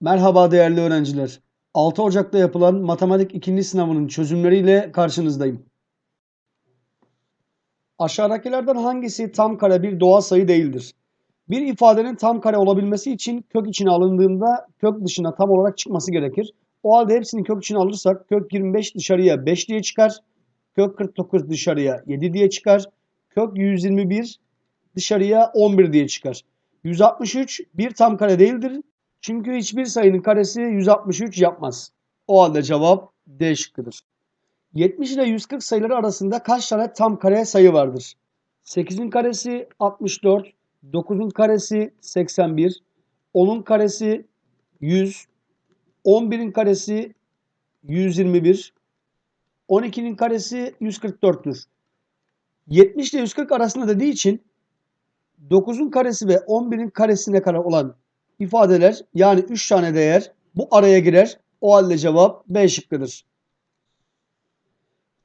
Merhaba değerli öğrenciler. 6 Ocak'ta yapılan matematik ikinci sınavının çözümleriyle karşınızdayım. Aşağıdakilerden hangisi tam kare bir doğal sayı değildir? Bir ifadenin tam kare olabilmesi için kök içine alındığında kök dışına tam olarak çıkması gerekir. O halde hepsini kök içine alırsak kök 25 dışarıya 5 diye çıkar. Kök 49 dışarıya 7 diye çıkar. Kök 121 dışarıya 11 diye çıkar. 163 bir tam kare değildir. Çünkü hiçbir sayının karesi 163 yapmaz. O halde cevap D şıkkıdır. 70 ile 140 sayıları arasında kaç tane tam kare sayı vardır? 8'in karesi 64, 9'un karesi 81, 10'un karesi 100, 11'in karesi 121, 12'nin karesi 144'tür. 70 ile 140 arasında dediği için 9'un karesi ve 11'in karesine kadar olan ifadeler yani 3 tane değer bu araya girer. O halde cevap B şıkkıdır.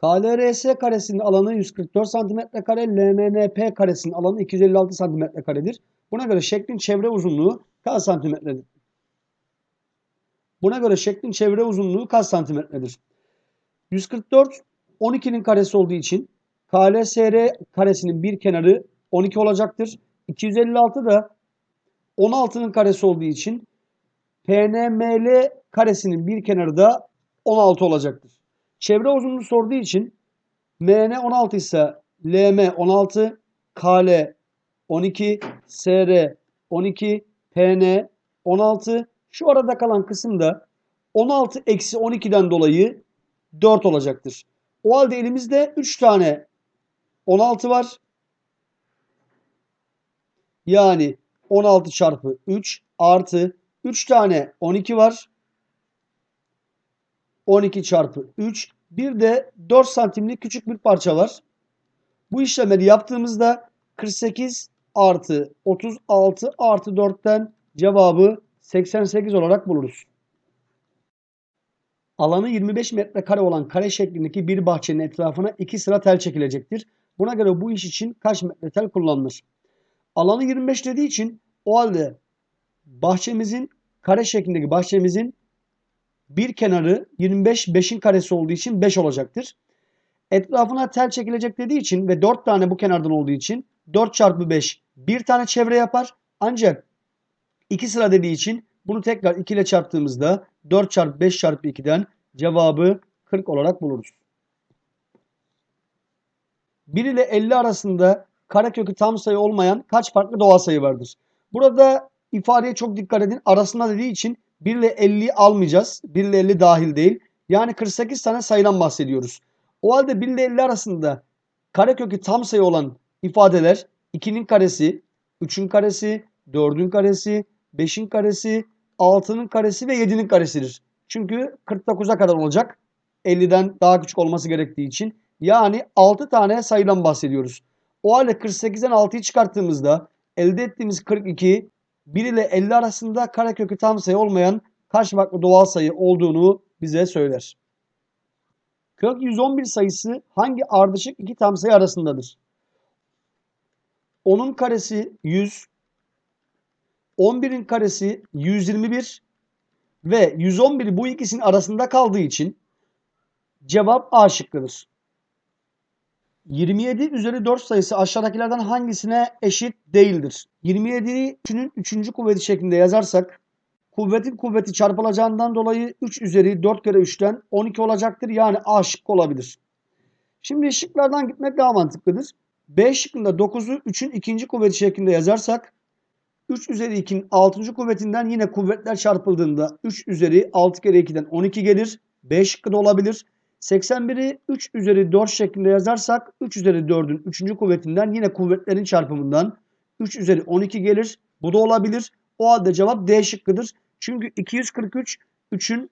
KLRS karesinin alanı 144 cm kare, LMNP karesinin alanı 256 cm karedir. Buna göre şeklin çevre uzunluğu kaç santimetredir? Buna göre şeklin çevre uzunluğu kaç santimetredir? 144 12'nin karesi olduğu için KLSR karesinin bir kenarı 12 olacaktır. 256 da 16'nın karesi olduğu için PNML karesinin bir kenarı da 16 olacaktır. Çevre uzunluğu sorduğu için MN 16 ise LM 16, KL 12, SR 12, PN 16. Şu arada kalan kısım da 16 eksi 12'den dolayı 4 olacaktır. O halde elimizde 3 tane 16 var. Yani 16 çarpı 3 artı 3 tane 12 var. 12 çarpı 3. Bir de 4 santimlik küçük bir parça var. Bu işlemleri yaptığımızda 48 artı 36 artı 4'ten cevabı 88 olarak buluruz. Alanı 25 metrekare olan kare şeklindeki bir bahçenin etrafına iki sıra tel çekilecektir. Buna göre bu iş için kaç metre tel kullanılır? Alanı 25 dediği için o halde bahçemizin kare şeklindeki bahçemizin bir kenarı 25 5'in karesi olduğu için 5 olacaktır. Etrafına tel çekilecek dediği için ve 4 tane bu kenardan olduğu için 4 çarpı 5 bir tane çevre yapar. Ancak 2 sıra dediği için bunu tekrar 2 ile çarptığımızda 4 çarpı 5 çarpı 2'den cevabı 40 olarak buluruz. 1 ile 50 arasında karekökü tam sayı olmayan kaç farklı doğal sayı vardır? Burada ifadeye çok dikkat edin. Arasında dediği için 1 ile 50'yi almayacağız. 1 ile 50 dahil değil. Yani 48 tane sayıdan bahsediyoruz. O halde 1 ile 50 arasında karekökü tam sayı olan ifadeler 2'nin karesi, 3'ün karesi, 4'ün karesi, 5'in karesi, 6'nın karesi ve 7'nin karesidir. Çünkü 49'a kadar olacak. 50'den daha küçük olması gerektiği için. Yani 6 tane sayıdan bahsediyoruz. O halde 48'den 6'yı çıkarttığımızda elde ettiğimiz 42 1 ile 50 arasında karekökü tam sayı olmayan kaç doğal sayı olduğunu bize söyler. Kök 111 sayısı hangi ardışık iki tam sayı arasındadır? 10'un karesi 100, 11'in karesi 121 ve 111 bu ikisinin arasında kaldığı için cevap A şıkkıdır. 27 üzeri 4 sayısı aşağıdakilerden hangisine eşit değildir? 27'yi 3'ünün 3. kuvveti şeklinde yazarsak kuvvetin kuvveti çarpılacağından dolayı 3 üzeri 4 kere 3'ten 12 olacaktır. Yani A şıkkı olabilir. Şimdi şıklardan gitmek daha mantıklıdır. B şıkkında 9'u 3'ün 2. kuvveti şeklinde yazarsak 3 üzeri 2'nin 6. kuvvetinden yine kuvvetler çarpıldığında 3 üzeri 6 kere 2'den 12 gelir. B şıkkı da olabilir. 81'i 3 üzeri 4 şeklinde yazarsak 3 üzeri 4'ün 3. kuvvetinden yine kuvvetlerin çarpımından 3 üzeri 12 gelir. Bu da olabilir. O halde cevap D şıkkıdır. Çünkü 243 3'ün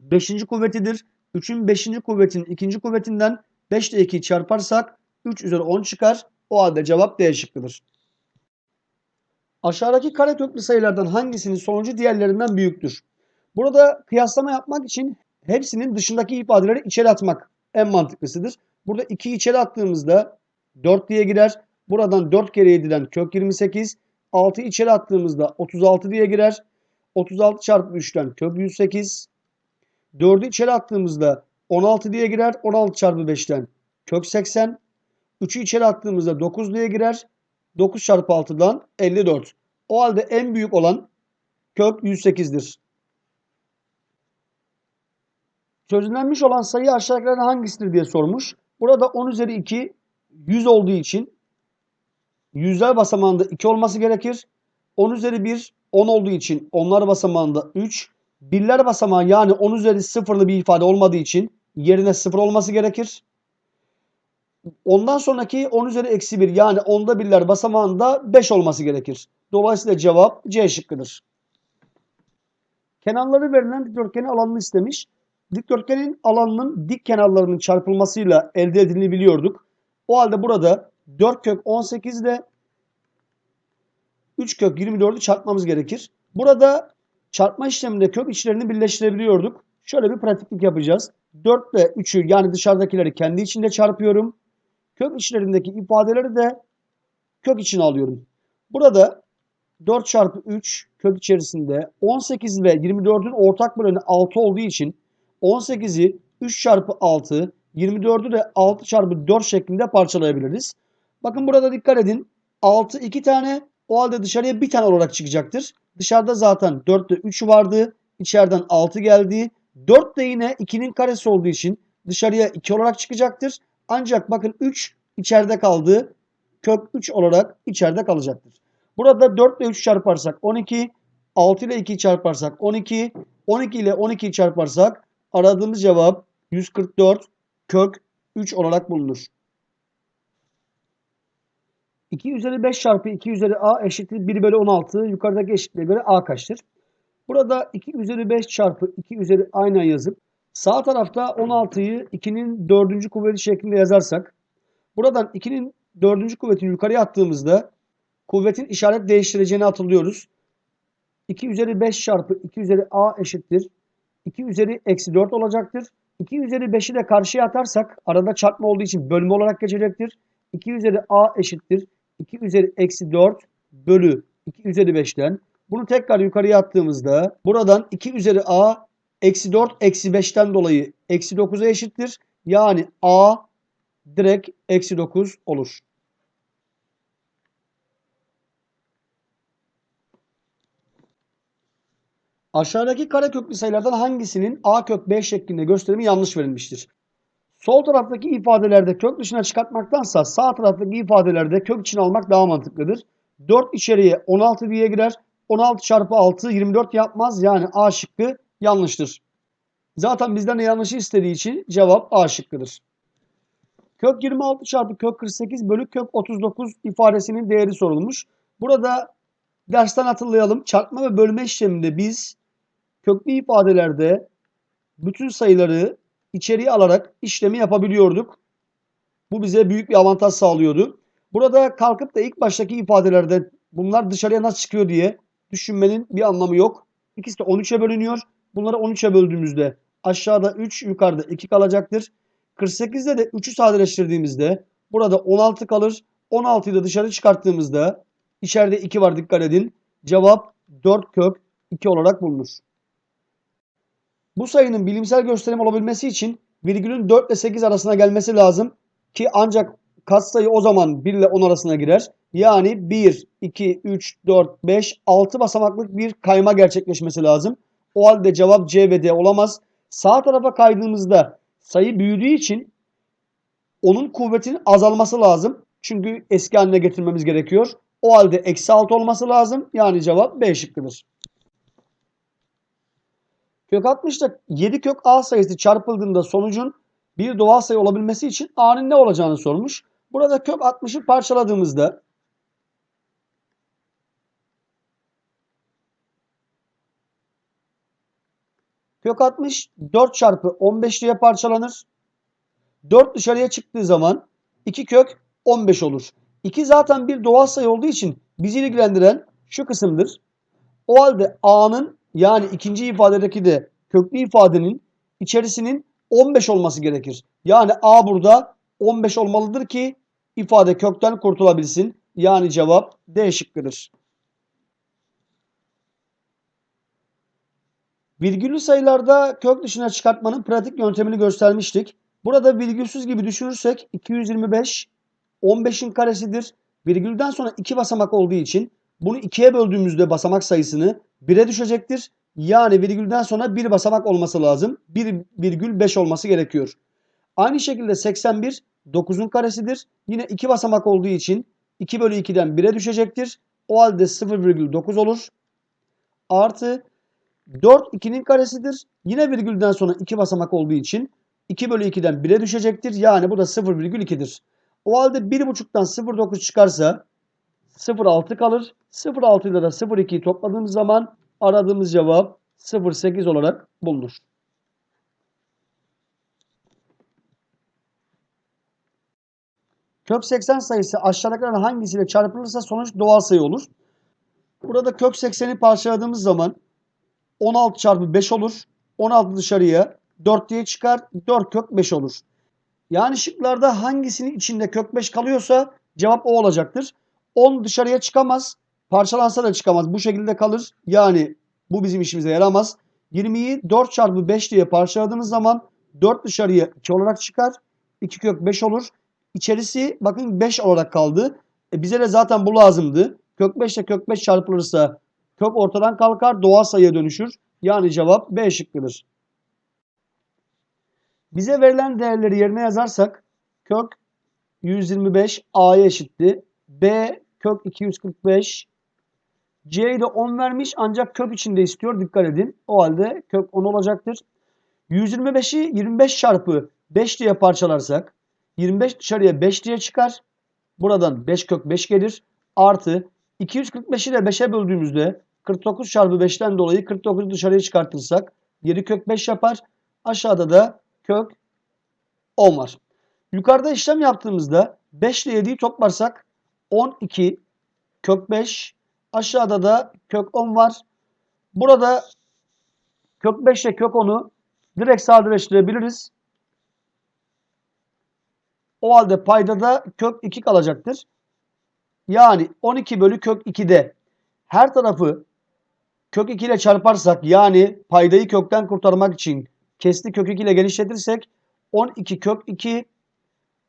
5. kuvvetidir. 3'ün 5. kuvvetinin 2. kuvvetinden 5 ile 2'yi çarparsak 3 üzeri 10 çıkar. O halde cevap D şıkkıdır. Aşağıdaki kareköklü sayılardan hangisinin sonucu diğerlerinden büyüktür? Burada kıyaslama yapmak için hepsinin dışındaki ifadeleri içeri atmak en mantıklısıdır. Burada 2'yi içeri attığımızda 4 diye girer. Buradan 4 kere 7'den kök 28. 6'yı içeri attığımızda 36 diye girer. 36 çarpı 3'ten kök 108. 4'ü içeri attığımızda 16 diye girer. 16 çarpı 5'ten kök 80. 3'ü içeri attığımızda 9 diye girer. 9 çarpı 6'dan 54. O halde en büyük olan kök 108'dir. Çözümlenmiş olan sayı aşağıdakilerden hangisidir diye sormuş. Burada 10 üzeri 2 100 olduğu için yüzler basamağında 2 olması gerekir. 10 üzeri 1 10 olduğu için onlar basamağında 3. Birler basamağı yani 10 üzeri 0'lı bir ifade olmadığı için yerine 0 olması gerekir. Ondan sonraki 10 üzeri eksi 1 yani onda birler basamağında 5 olması gerekir. Dolayısıyla cevap C şıkkıdır. Kenarları verilen dikdörtgenin alanını istemiş. Dikdörtgenin alanının dik kenarlarının çarpılmasıyla elde edildiğini biliyorduk. O halde burada 4 kök 18 ile 3 kök 24'ü çarpmamız gerekir. Burada çarpma işleminde kök içlerini birleştirebiliyorduk. Şöyle bir pratiklik yapacağız. 4 ile 3'ü yani dışarıdakileri kendi içinde çarpıyorum. Kök içlerindeki ifadeleri de kök içine alıyorum. Burada 4 çarpı 3 kök içerisinde 18 ve 24'ün ortak böleni 6 olduğu için 18'i 3 çarpı 6, 24'ü de 6 çarpı 4 şeklinde parçalayabiliriz. Bakın burada dikkat edin. 6 2 tane o halde dışarıya bir tane olarak çıkacaktır. Dışarıda zaten 4'te 3 vardı. İçeriden 6 geldi. 4 de yine 2'nin karesi olduğu için dışarıya 2 olarak çıkacaktır. Ancak bakın 3 içeride kaldı. Kök 3 olarak içeride kalacaktır. Burada 4 ile 3 çarparsak 12, 6 ile 2 çarparsak 12, 12 ile 12 çarparsak aradığımız cevap 144 kök 3 olarak bulunur. 2 üzeri 5 çarpı 2 üzeri a eşittir 1 bölü 16. Yukarıdaki eşitliğe göre a kaçtır? Burada 2 üzeri 5 çarpı 2 üzeri aynen yazıp sağ tarafta 16'yı 2'nin 4. kuvveti şeklinde yazarsak buradan 2'nin 4. kuvvetini yukarıya attığımızda kuvvetin işaret değiştireceğini hatırlıyoruz. 2 üzeri 5 çarpı 2 üzeri a eşittir. 2 üzeri eksi 4 olacaktır. 2 üzeri 5'i de karşıya atarsak arada çarpma olduğu için bölme olarak geçecektir. 2 üzeri a eşittir. 2 üzeri eksi 4 bölü 2 üzeri 5'ten. Bunu tekrar yukarıya attığımızda buradan 2 üzeri a eksi 4 eksi 5'ten dolayı eksi 9'a eşittir. Yani a direkt eksi 9 olur. Aşağıdaki kareköklü sayılardan hangisinin a kök b şeklinde gösterimi yanlış verilmiştir? Sol taraftaki ifadelerde kök dışına çıkartmaktansa sağ taraftaki ifadelerde kök içine almak daha mantıklıdır. 4 içeriye 16 diye girer. 16 çarpı 6 24 yapmaz. Yani A şıkkı yanlıştır. Zaten bizden de yanlışı istediği için cevap A şıkkıdır. Kök 26 çarpı kök 48 bölü kök 39 ifadesinin değeri sorulmuş. Burada dersten hatırlayalım. Çarpma ve bölme işleminde biz köklü ifadelerde bütün sayıları içeriye alarak işlemi yapabiliyorduk. Bu bize büyük bir avantaj sağlıyordu. Burada kalkıp da ilk baştaki ifadelerde bunlar dışarıya nasıl çıkıyor diye düşünmenin bir anlamı yok. İkisi de 13'e bölünüyor. Bunları 13'e böldüğümüzde aşağıda 3 yukarıda 2 kalacaktır. 48'de de 3'ü sadeleştirdiğimizde burada 16 kalır. 16'yı da dışarı çıkarttığımızda içeride 2 var dikkat edin. Cevap 4 kök 2 olarak bulunur. Bu sayının bilimsel gösterim olabilmesi için virgülün 4 ile 8 arasına gelmesi lazım ki ancak katsayı o zaman 1 ile 10 arasına girer. Yani 1, 2, 3, 4, 5, 6 basamaklık bir kayma gerçekleşmesi lazım. O halde cevap C ve D olamaz. Sağ tarafa kaydığımızda sayı büyüdüğü için onun kuvvetinin azalması lazım. Çünkü eski haline getirmemiz gerekiyor. O halde eksi 6 olması lazım. Yani cevap B şıkkıdır. Kök 60'da 7 kök A sayısı çarpıldığında sonucun bir doğal sayı olabilmesi için A'nın ne olacağını sormuş. Burada kök 60'ı parçaladığımızda kök 60 4 çarpı 15 diye parçalanır. 4 dışarıya çıktığı zaman 2 kök 15 olur. 2 zaten bir doğal sayı olduğu için bizi ilgilendiren şu kısımdır. O halde A'nın yani ikinci ifadedeki de köklü ifadenin içerisinin 15 olması gerekir. Yani A burada 15 olmalıdır ki ifade kökten kurtulabilsin. Yani cevap D şıkkıdır. Virgüllü sayılarda kök dışına çıkartmanın pratik yöntemini göstermiştik. Burada virgülsüz gibi düşünürsek 225 15'in karesidir. Virgülden sonra 2 basamak olduğu için bunu 2'ye böldüğümüzde basamak sayısını 1'e düşecektir. Yani virgülden sonra 1 basamak olması lazım. 1,5 olması gerekiyor. Aynı şekilde 81 9'un karesidir. Yine 2 basamak olduğu için 2 bölü 2'den 1'e düşecektir. O halde 0,9 olur. Artı 4 2'nin karesidir. Yine virgülden sonra 2 basamak olduğu için 2 bölü 2'den 1'e düşecektir. Yani bu da 0,2'dir. O halde 1,5'tan 0,9 çıkarsa 0,6 kalır. 0,6 ile de 0,2'yi topladığımız zaman aradığımız cevap 0,8 olarak bulunur. Kök 80 sayısı aşağıdakilerden hangisiyle çarpılırsa sonuç doğal sayı olur. Burada kök 80'i parçaladığımız zaman 16 çarpı 5 olur. 16 dışarıya 4 diye çıkar. 4 kök 5 olur. Yani şıklarda hangisinin içinde kök 5 kalıyorsa cevap o olacaktır. 10 dışarıya çıkamaz. Parçalansa da çıkamaz. Bu şekilde kalır. Yani bu bizim işimize yaramaz. 20'yi 4 çarpı 5 diye parçaladığımız zaman 4 dışarıya 2 olarak çıkar. 2 kök 5 olur. İçerisi bakın 5 olarak kaldı. E bize de zaten bu lazımdı. Kök 5 ile kök 5 çarpılırsa kök ortadan kalkar doğal sayıya dönüşür. Yani cevap B şıkkıdır. Bize verilen değerleri yerine yazarsak kök 125 A'ya eşitti. B kök 245 C'yi de 10 vermiş ancak kök içinde istiyor. Dikkat edin. O halde kök 10 olacaktır. 125'i 25 çarpı 5 diye parçalarsak 25 dışarıya 5 diye çıkar. Buradan 5 kök 5 gelir. Artı 245'i de 5'e böldüğümüzde 49 çarpı 5'ten dolayı 49'u dışarıya çıkartırsak 7 kök 5 yapar. Aşağıda da kök 10 var. Yukarıda işlem yaptığımızda 5 ile 7'yi toplarsak 12 kök 5 aşağıda da kök 10 var. Burada kök 5 ile kök 10'u direkt sadeleştirebiliriz. O halde payda da kök 2 kalacaktır. Yani 12 bölü kök 2'de her tarafı kök 2 ile çarparsak yani paydayı kökten kurtarmak için kesti kök 2 ile genişletirsek 12 kök 2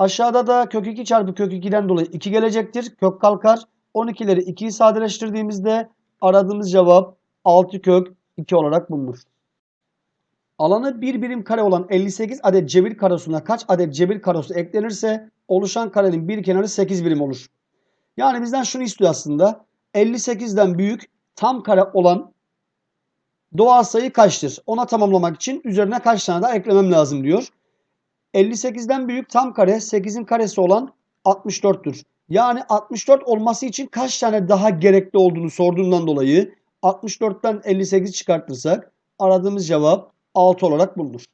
aşağıda da kök 2 çarpı kök 2'den dolayı 2 gelecektir. Kök kalkar. 12'leri 2'yi sadeleştirdiğimizde aradığımız cevap 6 kök 2 olarak bulunur. Alanı bir birim kare olan 58 adet cebir karosuna kaç adet cebir karosu eklenirse oluşan karenin bir kenarı 8 birim olur. Yani bizden şunu istiyor aslında. 58'den büyük tam kare olan doğal sayı kaçtır? Ona tamamlamak için üzerine kaç tane daha eklemem lazım diyor. 58'den büyük tam kare 8'in karesi olan 64'tür. Yani 64 olması için kaç tane daha gerekli olduğunu sorduğundan dolayı 64'ten 58 çıkartırsak aradığımız cevap 6 olarak bulunur.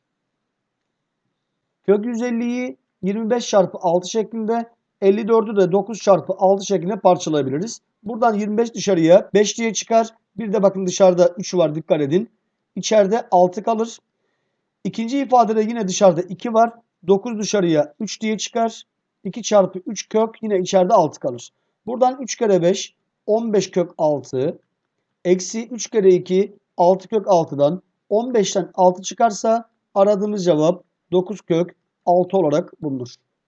Kök 150'yi 25 çarpı 6 şeklinde 54'ü de 9 çarpı 6 şeklinde parçalayabiliriz. Buradan 25 dışarıya 5 diye çıkar. Bir de bakın dışarıda 3 var dikkat edin. İçeride 6 kalır. İkinci ifadede yine dışarıda 2 var. 9 dışarıya 3 diye çıkar. 2 çarpı 3 kök yine içeride 6 kalır. Buradan 3 kere 5 15 kök 6 eksi 3 kere 2 6 kök 6'dan 15'ten 6 çıkarsa aradığımız cevap 9 kök 6 olarak bulunur.